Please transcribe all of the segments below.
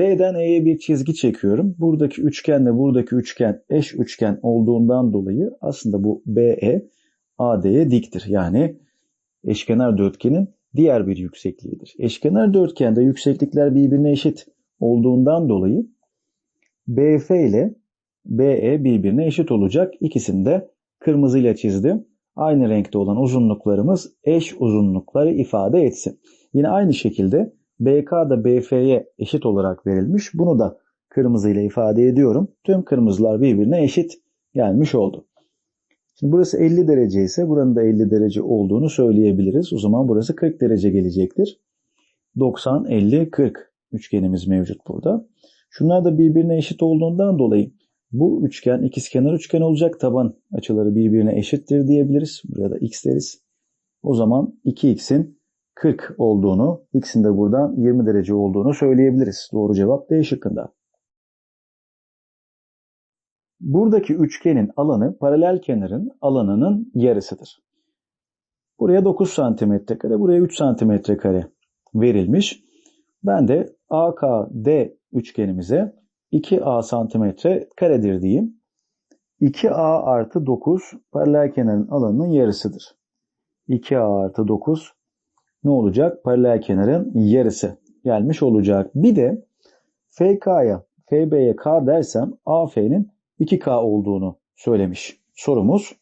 B'den E'ye bir çizgi çekiyorum. Buradaki üçgenle buradaki üçgen eş üçgen olduğundan dolayı aslında bu BE AD'ye diktir. Yani eşkenar dörtgenin diğer bir yüksekliğidir. Eşkenar dörtgende yükseklikler birbirine eşit olduğundan dolayı BF ile BE birbirine eşit olacak. İkisini de kırmızıyla çizdim. Aynı renkte olan uzunluklarımız eş uzunlukları ifade etsin. Yine aynı şekilde BK da BF'ye eşit olarak verilmiş. Bunu da kırmızıyla ifade ediyorum. Tüm kırmızılar birbirine eşit gelmiş oldu. Şimdi burası 50 derece ise buranın da 50 derece olduğunu söyleyebiliriz. O zaman burası 40 derece gelecektir. 90, 50, 40 üçgenimiz mevcut burada. Şunlar da birbirine eşit olduğundan dolayı bu üçgen ikizkenar üçgen olacak. Taban açıları birbirine eşittir diyebiliriz. Buraya da x deriz. O zaman 2x'in 40 olduğunu, x'in de buradan 20 derece olduğunu söyleyebiliriz. Doğru cevap D şıkkında. Buradaki üçgenin alanı paralel kenarın alanının yarısıdır. Buraya 9 cm kare, buraya 3 cm kare verilmiş. Ben de AKD üçgenimize 2A santimetre karedir diyeyim. 2A artı 9 paralel kenarın alanının yarısıdır. 2A artı 9 ne olacak? Paralel kenarın yarısı gelmiş olacak. Bir de FK'ya, FB'ye K dersem AF'nin 2K olduğunu söylemiş sorumuz.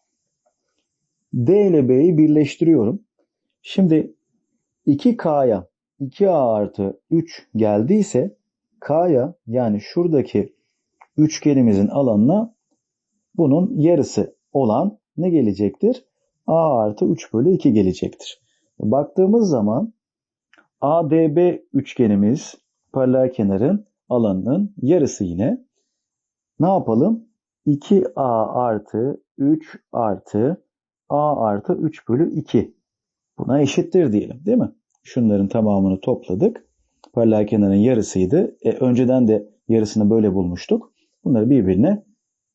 D ile B'yi birleştiriyorum. Şimdi 2K'ya 2A artı 3 geldiyse K'ya yani şuradaki üçgenimizin alanına bunun yarısı olan ne gelecektir? A artı 3 bölü 2 gelecektir. Baktığımız zaman ADB üçgenimiz paralel kenarın alanının yarısı yine. Ne yapalım? 2A artı 3 artı A artı 3 bölü 2. Buna eşittir diyelim değil mi? Şunların tamamını topladık. Paralel kenarın yarısıydı. E, önceden de yarısını böyle bulmuştuk. Bunları birbirine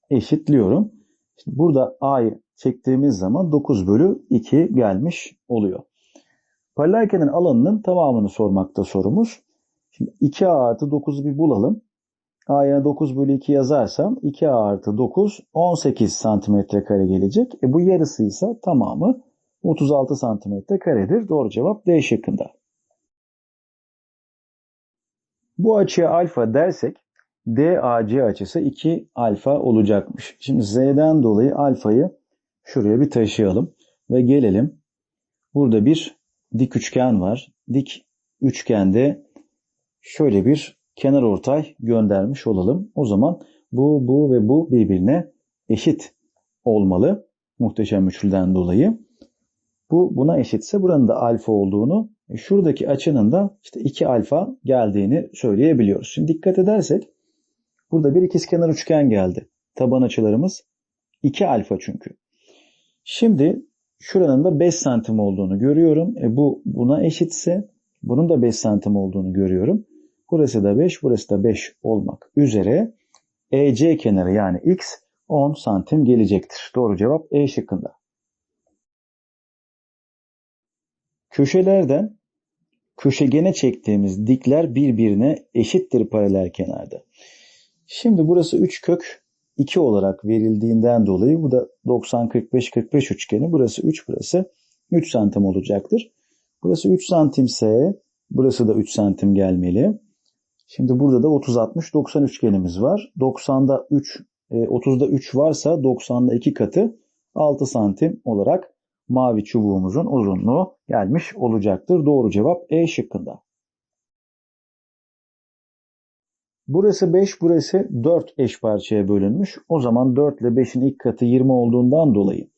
eşitliyorum. Şimdi burada A'yı çektiğimiz zaman 9 bölü 2 gelmiş oluyor. Paralel kenarın alanının tamamını sormakta sorumuz. Şimdi 2A artı 9'u bir bulalım. A yerine 9 bölü 2 yazarsam 2A artı 9 18 santimetre kare gelecek. E bu yarısıysa tamamı 36 santimetre karedir. Doğru cevap D şıkkında. Bu açıya alfa dersek DAC açısı 2 alfa olacakmış. Şimdi Z'den dolayı alfayı şuraya bir taşıyalım ve gelelim. Burada bir dik üçgen var. Dik üçgende şöyle bir kenar ortay göndermiş olalım. O zaman bu, bu ve bu birbirine eşit olmalı. Muhteşem üçlüden dolayı. Bu buna eşitse buranın da alfa olduğunu, e, şuradaki açının da işte 2 alfa geldiğini söyleyebiliyoruz. Şimdi dikkat edersek burada bir ikizkenar üçgen geldi. Taban açılarımız 2 alfa çünkü. Şimdi şuranın da 5 santim olduğunu görüyorum. E bu buna eşitse bunun da 5 santim olduğunu görüyorum. Burası da 5, burası da 5 olmak üzere EC kenarı yani x 10 santim gelecektir. Doğru cevap E şıkkında. Köşelerden köşegene çektiğimiz dikler birbirine eşittir paralel kenarda. Şimdi burası 3 kök 2 olarak verildiğinden dolayı bu da 90-45-45 üçgeni. Burası 3, burası 3 santim olacaktır. Burası 3 santimse burası da 3 santim gelmeli. Şimdi burada da 30-60-90 üçgenimiz var. 90'da 3, 30'da 3 varsa 90'da 2 katı 6 santim olarak mavi çubuğumuzun uzunluğu gelmiş olacaktır. Doğru cevap E şıkkında. Burası 5, burası 4 eş parçaya bölünmüş. O zaman 4 ile 5'in ilk katı 20 olduğundan dolayı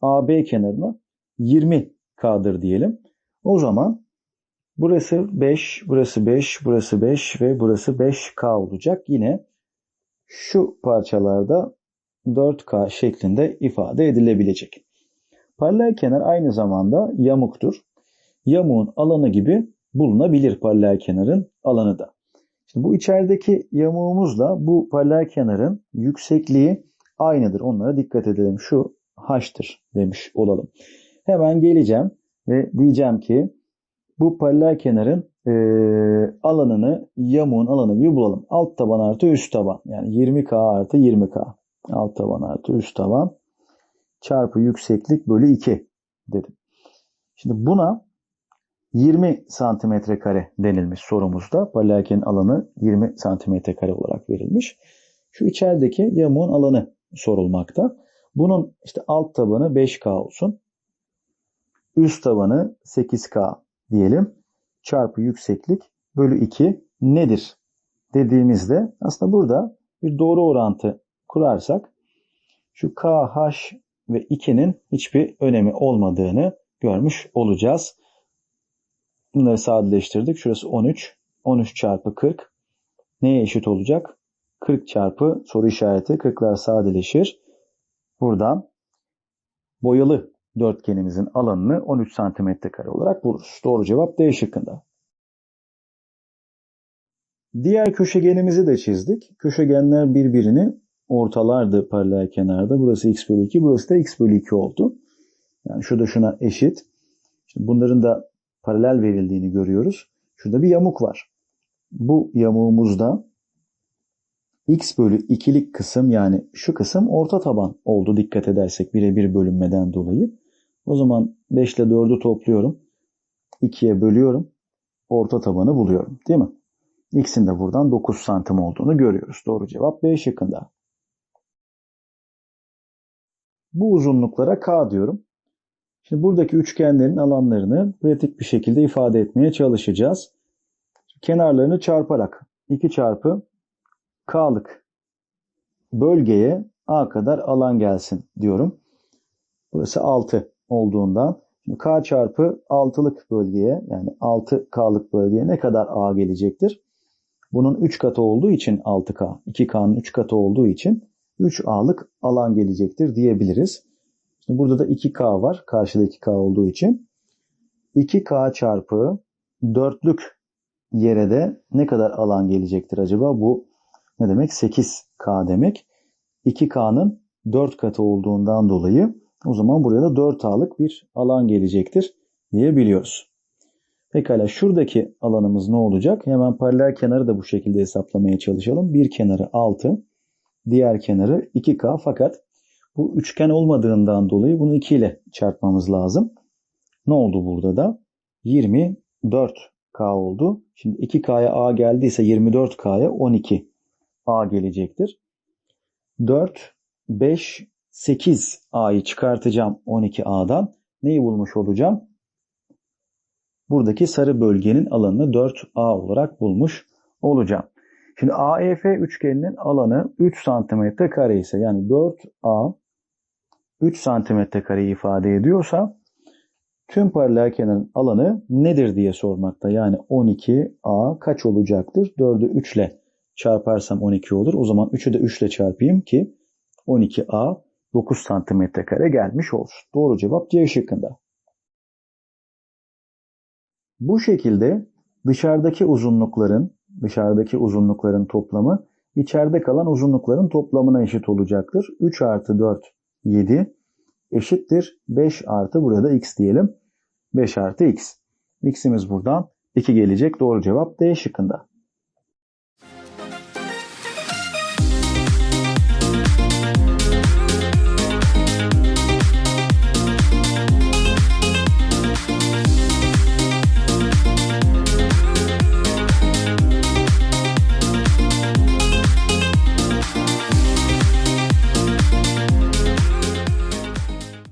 AB kenarına 20K'dır diyelim. O zaman burası 5, burası 5, burası 5 ve burası 5K olacak. Yine şu parçalarda 4K şeklinde ifade edilebilecek. Paralel kenar aynı zamanda yamuktur. Yamuğun alanı gibi bulunabilir paralel kenarın alanı da. Şimdi bu içerideki yamuğumuzla bu paralel kenarın yüksekliği aynıdır. Onlara dikkat edelim. Şu h'tır demiş olalım. Hemen geleceğim ve diyeceğim ki bu paralel kenarın e, alanını, yamuğun alanı gibi bulalım. Alt taban artı üst taban. Yani 20K artı 20K. Alt taban artı üst taban çarpı yükseklik bölü 2 dedim. Şimdi buna 20 santimetre kare denilmiş sorumuzda. Paralelkenin alanı 20 santimetre kare olarak verilmiş. Şu içerideki yamuğun alanı sorulmakta. Bunun işte alt tabanı 5K olsun. Üst tabanı 8K diyelim. Çarpı yükseklik bölü 2 nedir? Dediğimizde aslında burada bir doğru orantı kurarsak şu KH ve 2'nin hiçbir önemi olmadığını görmüş olacağız. Bunları sadeleştirdik. Şurası 13. 13 çarpı 40 neye eşit olacak? 40 çarpı soru işareti 40'lar sadeleşir. Buradan boyalı dörtgenimizin alanını 13 cm kare olarak buluruz. Doğru cevap D şıkkında. Diğer köşegenimizi de çizdik. Köşegenler birbirini ortalardı paralel kenarda. Burası x bölü 2, burası da x bölü 2 oldu. Yani şu da şuna eşit. Şimdi bunların da paralel verildiğini görüyoruz. Şurada bir yamuk var. Bu yamuğumuzda x bölü 2'lik kısım yani şu kısım orta taban oldu dikkat edersek birebir bölünmeden dolayı. O zaman 5 ile 4'ü topluyorum. 2'ye bölüyorum. Orta tabanı buluyorum. Değil mi? X'in de buradan 9 santim olduğunu görüyoruz. Doğru cevap B şıkkında. Bu uzunluklara K diyorum. Şimdi buradaki üçgenlerin alanlarını pratik bir şekilde ifade etmeye çalışacağız. Kenarlarını çarparak 2 çarpı K'lık bölgeye A kadar alan gelsin diyorum. Burası 6 olduğundan şimdi K çarpı 6'lık bölgeye yani 6K'lık bölgeye ne kadar A gelecektir? Bunun 3 katı olduğu için 6K, 2K'nın 3 katı olduğu için 3A'lık alan gelecektir diyebiliriz. Şimdi burada da 2K var. Karşıda 2K olduğu için. 2K çarpı 4'lük yere de ne kadar alan gelecektir acaba? Bu ne demek? 8K demek. 2K'nın 4 katı olduğundan dolayı o zaman buraya da 4A'lık bir alan gelecektir diyebiliyoruz. Pekala şuradaki alanımız ne olacak? Hemen paralel kenarı da bu şekilde hesaplamaya çalışalım. Bir kenarı 6, diğer kenarı 2K fakat bu üçgen olmadığından dolayı bunu 2 ile çarpmamız lazım. Ne oldu burada da? 24K oldu. Şimdi 2K'ya A geldiyse 24K'ya 12A gelecektir. 4, 5, 8A'yı çıkartacağım 12A'dan. Neyi bulmuş olacağım? Buradaki sarı bölgenin alanını 4A olarak bulmuş olacağım. Şimdi AEF üçgeninin alanı 3 cm kare ise yani 4A 3 cm kareyi ifade ediyorsa tüm paralel kenarın alanı nedir diye sormakta. Yani 12A kaç olacaktır? 4'ü 3 ile çarparsam 12 olur. O zaman 3'ü de 3 ile çarpayım ki 12A 9 cm kare gelmiş olsun. Doğru cevap C şıkkında. Bu şekilde dışarıdaki uzunlukların dışarıdaki uzunlukların toplamı içeride kalan uzunlukların toplamına eşit olacaktır. 3 artı 4 7 eşittir 5 artı burada x diyelim. 5 artı x. x'imiz buradan 2 gelecek. Doğru cevap D şıkkında.